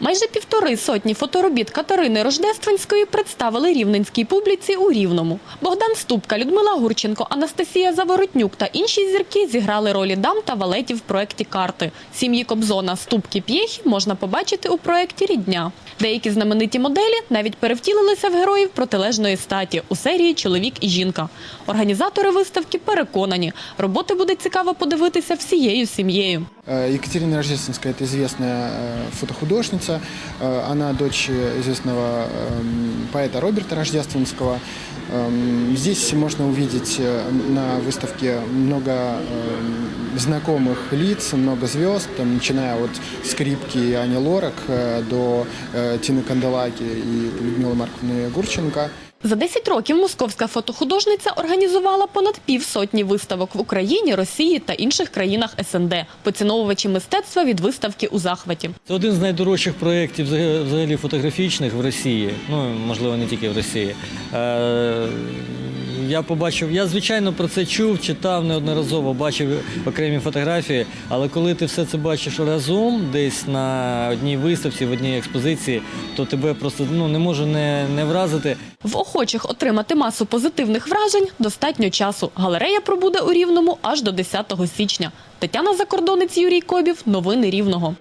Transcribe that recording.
Майже півтори сотні фоторобіт Катерини Рождественської представили рівненській публіці у Рівному. Богдан Ступка, Людмила Гурченко, Анастасія Заворотнюк та інші зірки зіграли ролі дам та валетів в проєкті «Карти». Сім'ї Кобзона, Ступки, П'єхі можна побачити у проєкті «Рідня». Деякі знамениті моделі навіть перевтілилися в героїв протилежної статі у серії «Чоловік і жінка». Організатори виставки переконані, роботи буде цікаво подивитися всією сім'єю. Э, Екатерина Рождественская – это известная э, фотохудожница. Э, Она дочь известного эм, поэта Роберта Рождественского. Эм, Здесь можно увидеть э, на выставке много эм, знакомых лиц, много звезд, там, начиная от скрипки Ани Лорак э, до э, Тины Канделаки и Людмилы Марковны Гурченко. За 10 років московська фотохудожниця організувала понад півсотні виставок в Україні, Росії та інших країнах СНД. Поціновувачі мистецтва від виставки у захваті. Це один з найдорожчих проєктів взаг- взагалі фотографічних в Росії. Ну, можливо, не тільки в Росії. Я побачив, я звичайно про це чув, читав неодноразово, бачив окремі фотографії, але коли ти все це бачиш разом, десь на одній виставці, в одній експозиції, то тебе просто ну, не може не, не вразити. В охочих отримати масу позитивних вражень достатньо часу. Галерея пробуде у Рівному аж до 10 січня. Тетяна Закордонець, Юрій Кобів. Новини Рівного.